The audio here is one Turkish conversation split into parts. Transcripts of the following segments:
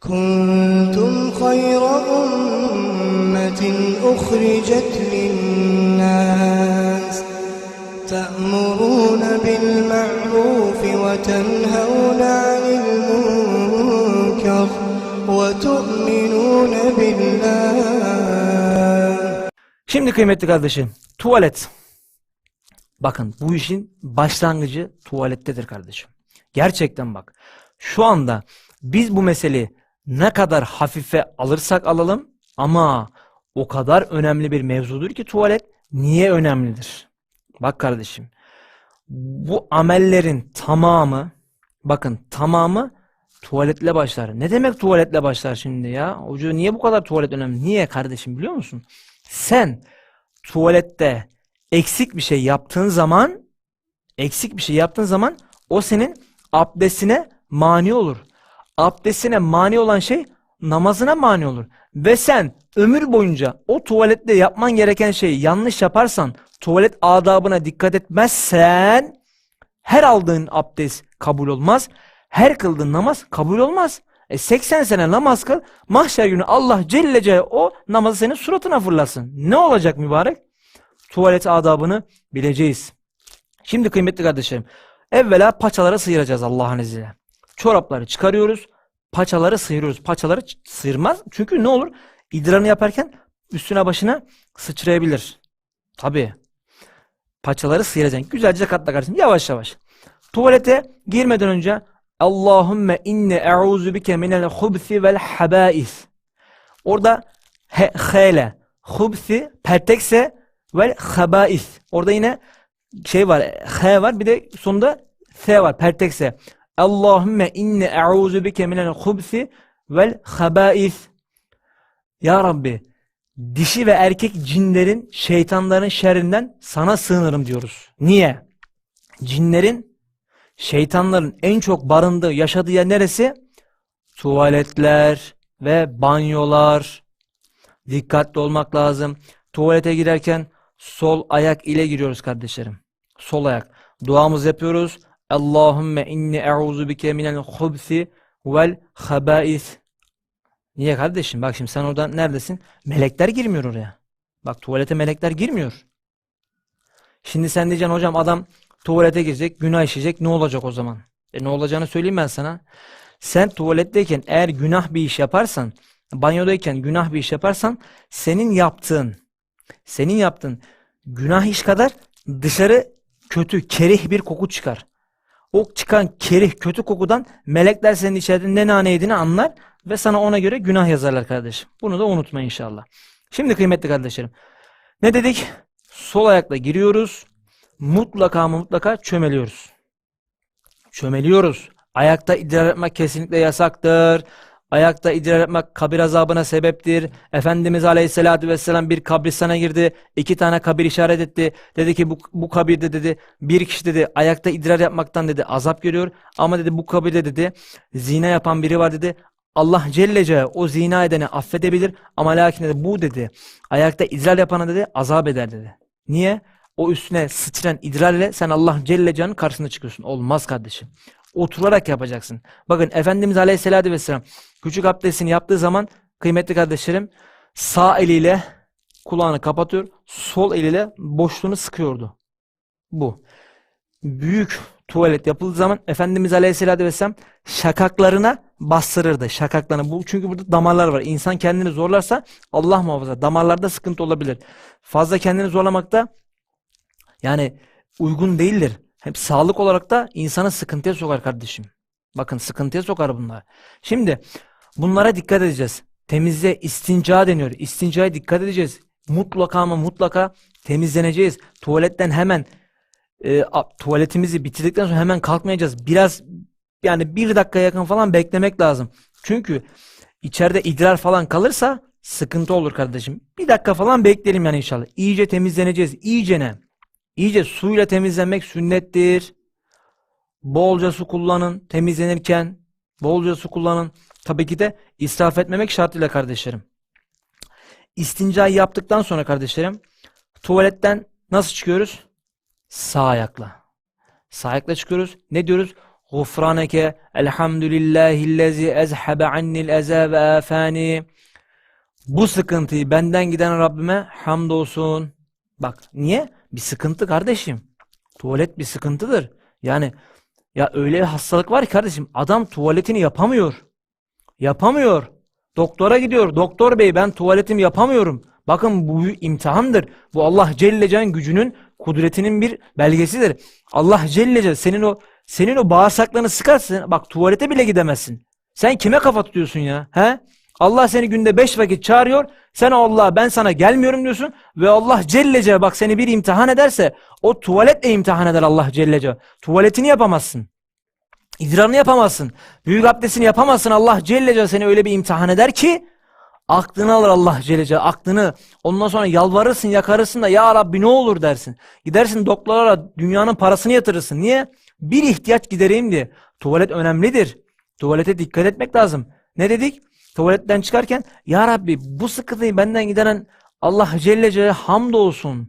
كنتم خير أمة أخرجت للناس تأمرون بالمعروف وتنهون عن المنكر وتؤمنون بالله Şimdi kıymetli kardeşim, tuvalet. Bakın bu işin başlangıcı tuvalettedir kardeşim. Gerçekten bak. Şu anda biz bu meseleyi ne kadar hafife alırsak alalım ama o kadar önemli bir mevzudur ki tuvalet niye önemlidir? Bak kardeşim. Bu amellerin tamamı bakın tamamı tuvaletle başlar. Ne demek tuvaletle başlar şimdi ya? Hoca niye bu kadar tuvalet önemli? Niye kardeşim biliyor musun? Sen tuvalette eksik bir şey yaptığın zaman eksik bir şey yaptığın zaman o senin abdestine mani olur. Abdestine mani olan şey namazına mani olur. Ve sen ömür boyunca o tuvalette yapman gereken şeyi yanlış yaparsan, tuvalet adabına dikkat etmezsen her aldığın abdest kabul olmaz. Her kıldığın namaz kabul olmaz. E 80 sene namaz kıl. Mahşer günü Allah Celle Celle o namazı senin suratına fırlasın. Ne olacak mübarek? Tuvalet adabını bileceğiz. Şimdi kıymetli kardeşlerim. Evvela paçaları sıyıracağız Allah'ın izniyle. Çorapları çıkarıyoruz. Paçaları sıyırıyoruz. Paçaları sıyırmaz. Çünkü ne olur? İdrarını yaparken üstüne başına sıçrayabilir. Tabii. Paçaları sıyıracaksın. Güzelce katla kardeşim. Yavaş yavaş. Tuvalete girmeden önce Allahümme inni e'uzu bike minel hubsi vel habais. Orada he, hele hubsi pertekse vel habais. Orada yine şey var. H var. Bir de sonunda S var. Pertekse. Allahümme inni e'uzu bike minel hubsi vel habais. Ya Rabbi dişi ve erkek cinlerin, şeytanların şerrinden sana sığınırım diyoruz. Niye? Cinlerin, şeytanların en çok barındığı, yaşadığı yer neresi? Tuvaletler ve banyolar. Dikkatli olmak lazım. Tuvalete girerken sol ayak ile giriyoruz kardeşlerim. Sol ayak. Duamızı yapıyoruz. Allahümme inni e'uzu bike minel hubsi vel habais. Niye kardeşim? Bak şimdi sen orada neredesin? Melekler girmiyor oraya. Bak tuvalete melekler girmiyor. Şimdi sen diyeceksin hocam adam tuvalete girecek, günah işleyecek. Ne olacak o zaman? E ne olacağını söyleyeyim ben sana. Sen tuvaletteyken eğer günah bir iş yaparsan, banyodayken günah bir iş yaparsan senin yaptığın, senin yaptığın günah iş kadar dışarı kötü, kerih bir koku çıkar. O çıkan kerih, kötü kokudan melekler senin içeride ne nane yediğini anlar ve sana ona göre günah yazarlar kardeşim. Bunu da unutma inşallah. Şimdi kıymetli kardeşlerim. Ne dedik? Sol ayakla giriyoruz. Mutlaka mutlaka çömeliyoruz. Çömeliyoruz. Ayakta idrar etmek kesinlikle yasaktır. Ayakta idrar etmek kabir azabına sebeptir. Efendimiz Aleyhisselatü Vesselam bir kabristana girdi. iki tane kabir işaret etti. Dedi ki bu, bu kabirde dedi bir kişi dedi ayakta idrar yapmaktan dedi azap görüyor. Ama dedi bu kabirde dedi zina yapan biri var dedi. Allah Celle Celle o zina edeni affedebilir ama lakin dedi bu dedi ayakta idrar yapana dedi azap eder dedi. Niye? O üstüne sıçrayan idrar ile sen Allah Celle Celle'nin karşısına çıkıyorsun. Olmaz kardeşim. Oturarak yapacaksın. Bakın Efendimiz Aleyhisselatü Vesselam küçük abdestini yaptığı zaman kıymetli kardeşlerim sağ eliyle kulağını kapatıyor. Sol eliyle boşluğunu sıkıyordu. Bu. Büyük tuvalet yapıldığı zaman Efendimiz Aleyhisselatü Vesselam şakaklarına bastırırdı. Şakaklarına. Bu, çünkü burada damarlar var. İnsan kendini zorlarsa Allah muhafaza damarlarda sıkıntı olabilir. Fazla kendini zorlamakta yani uygun değildir. Hem sağlık olarak da insanı sıkıntıya sokar kardeşim. Bakın sıkıntıya sokar bunlar. Şimdi bunlara dikkat edeceğiz. Temizliğe istinca deniyor. İstincaya dikkat edeceğiz. Mutlaka ama mutlaka temizleneceğiz. Tuvaletten hemen e, tuvaletimizi bitirdikten sonra hemen kalkmayacağız. Biraz yani bir dakika yakın falan beklemek lazım. Çünkü içeride idrar falan kalırsa sıkıntı olur kardeşim. Bir dakika falan bekleyelim yani inşallah. İyice temizleneceğiz. İyicene. İyice suyla temizlenmek sünnettir. Bolca su kullanın temizlenirken. Bolca su kullanın. Tabii ki de israf etmemek şartıyla kardeşlerim. İstincayı yaptıktan sonra kardeşlerim tuvaletten nasıl çıkıyoruz? Sağ ayakla. Sağ ayakla çıkıyoruz. Ne diyoruz? Gufraneke elhamdülillahillezi ezhebe annil eza ve afani. Bu sıkıntıyı benden giden Rabbime hamdolsun. Bak niye? Bir sıkıntı kardeşim. Tuvalet bir sıkıntıdır. Yani ya öyle bir hastalık var ki kardeşim adam tuvaletini yapamıyor. Yapamıyor. Doktora gidiyor. Doktor bey ben tuvaletimi yapamıyorum. Bakın bu imtihandır. Bu Allah Celle Celle'nin gücünün, kudretinin bir belgesidir. Allah Celle Celle senin o senin o bağırsaklarını sıkarsın. Bak tuvalete bile gidemezsin. Sen kime kafa tutuyorsun ya? He? Allah seni günde beş vakit çağırıyor. Sen Allah ben sana gelmiyorum diyorsun. Ve Allah Celle Celle bak seni bir imtihan ederse o tuvaletle imtihan eder Allah Celle Celle. Tuvaletini yapamazsın. İdrarını yapamazsın. Büyük abdestini yapamazsın. Allah Celle Celle seni öyle bir imtihan eder ki aklını alır Allah Celle. Aklını. Ondan sonra yalvarırsın, yakarırsın da ya Rabbi ne olur dersin. Gidersin doktorlara dünyanın parasını yatırırsın. Niye? Bir ihtiyaç gidereyim diye. Tuvalet önemlidir. Tuvalete dikkat etmek lazım. Ne dedik? Tuvaletten çıkarken ya Rabbi bu sıkıntıyı benden gideren Allah Celle Celle hamdolsun.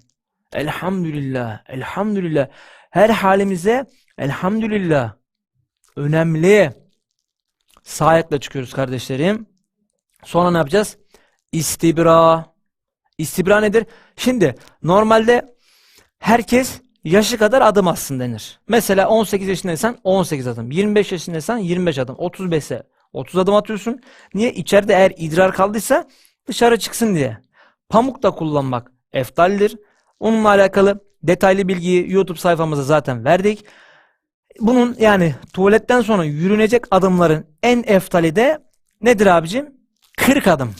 Elhamdülillah. Elhamdülillah. Her halimize elhamdülillah. Önemli. Sağ çıkıyoruz kardeşlerim. Sonra ne yapacağız? İstibra. İstibra nedir? Şimdi normalde herkes yaşı kadar adım atsın denir. Mesela 18 yaşındaysan 18 adım, 25 yaşındaysan 25 adım, 35 ise 30 adım atıyorsun. Niye? İçeride eğer idrar kaldıysa dışarı çıksın diye. Pamuk da kullanmak eftaldir. Onunla alakalı detaylı bilgiyi YouTube sayfamıza zaten verdik. Bunun yani tuvaletten sonra yürünecek adımların en eftali de nedir abicim? 40 adım.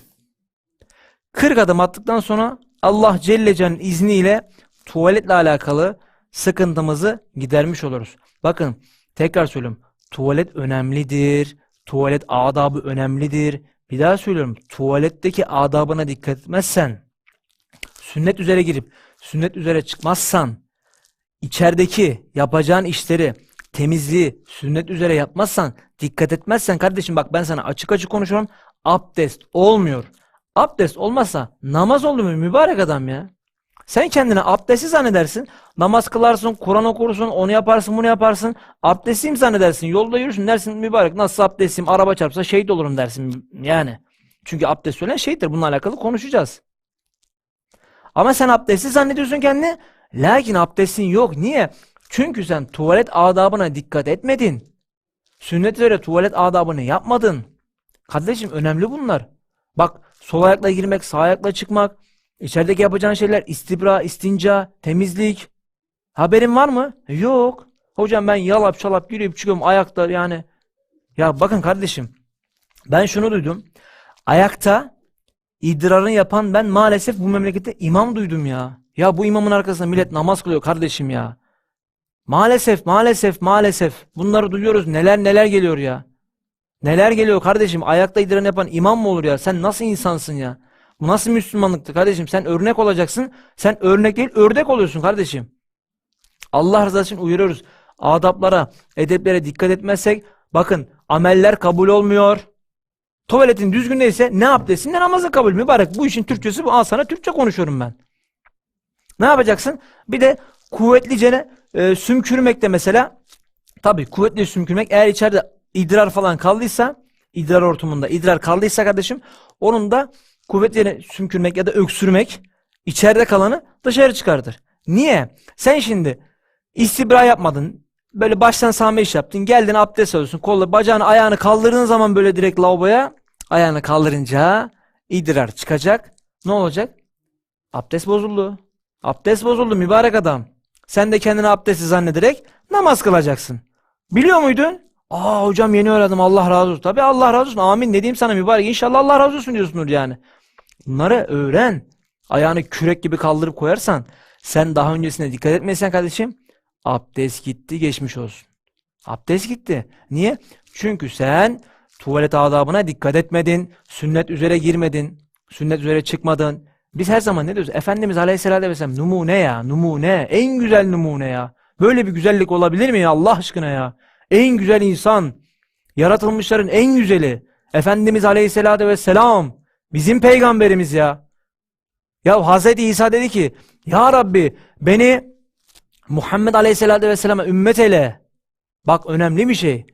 40 adım attıktan sonra Allah Celle Celle'nin izniyle tuvaletle alakalı sıkıntımızı gidermiş oluruz. Bakın tekrar söylüyorum. Tuvalet önemlidir. Tuvalet adabı önemlidir. Bir daha söylüyorum. Tuvaletteki adabına dikkat etmezsen, sünnet üzere girip sünnet üzere çıkmazsan, içerideki yapacağın işleri, temizliği sünnet üzere yapmazsan, dikkat etmezsen kardeşim bak ben sana açık açık konuşuyorum. Abdest olmuyor. Abdest olmazsa namaz oldu mu mübarek adam ya. Sen kendine abdesti zannedersin. Namaz kılarsın, Kur'an okursun, onu yaparsın, bunu yaparsın. Abdestliyim zannedersin. Yolda yürürsün dersin mübarek nasıl abdestliyim araba çarpsa şehit olurum dersin yani. Çünkü abdest ölen şehittir. Bununla alakalı konuşacağız. Ama sen abdestli zannediyorsun kendini. Lakin abdestin yok. Niye? Çünkü sen tuvalet adabına dikkat etmedin. Sünnet üzere tuvalet adabını yapmadın. Kardeşim önemli bunlar. Bak sol ayakla girmek, sağ ayakla çıkmak. İçerideki yapacağın şeyler istibra, istinca, temizlik. Haberin var mı? Yok. Hocam ben yalap çalap yürüyüp çıkıyorum ayakta yani. Ya bakın kardeşim. Ben şunu duydum. Ayakta idrarını yapan ben maalesef bu memlekette imam duydum ya. Ya bu imamın arkasında millet namaz kılıyor kardeşim ya. Maalesef, maalesef, maalesef. Bunları duyuyoruz. Neler neler geliyor ya. Neler geliyor kardeşim? Ayakta idrar yapan imam mı olur ya? Sen nasıl insansın ya? Bu nasıl Müslümanlıktı kardeşim? Sen örnek olacaksın. Sen örnek değil, ördek oluyorsun kardeşim. Allah rızası için uyarıyoruz. Adaplara, edeplere dikkat etmezsek bakın ameller kabul olmuyor. Tuvaletin düzgün değilse ne abdestin ne namazı kabul mübarek. Bu işin Türkçesi bu. Al sana Türkçe konuşuyorum ben. Ne yapacaksın? Bir de kuvvetlice e, sümkürmek de mesela tabii kuvvetli sümkürmek eğer içeride idrar falan kaldıysa idrar ortamında idrar kaldıysa kardeşim onun da kuvvetli sümkürmek ya da öksürmek içeride kalanı dışarı çıkartır. Niye? Sen şimdi istibra yapmadın. Böyle baştan sağma iş yaptın. Geldin abdest alıyorsun. Kolla bacağını ayağını kaldırdığın zaman böyle direkt lavaboya ayağını kaldırınca idrar çıkacak. Ne olacak? Abdest bozuldu. Abdest bozuldu mübarek adam. Sen de kendini abdestsiz zannederek namaz kılacaksın. Biliyor muydun? Aa hocam yeni öğrendim Allah razı olsun. Tabi Allah razı olsun. Amin ne diyeyim sana mübarek. İnşallah Allah razı olsun diyorsundur yani. Bunları öğren. Ayağını kürek gibi kaldırıp koyarsan sen daha öncesine dikkat etmesen kardeşim abdest gitti geçmiş olsun. Abdest gitti. Niye? Çünkü sen tuvalet adabına dikkat etmedin. Sünnet üzere girmedin. Sünnet üzere çıkmadın. Biz her zaman ne diyoruz? Efendimiz Aleyhisselatü Vesselam numune ya, numune. En güzel numune ya. Böyle bir güzellik olabilir mi ya Allah aşkına ya? En güzel insan. Yaratılmışların en güzeli. Efendimiz Aleyhisselatü Vesselam. Bizim peygamberimiz ya. Ya Hazreti İsa dedi ki Ya Rabbi beni Muhammed Aleyhisselatü Vesselam'a ümmet eyle. Bak önemli bir şey.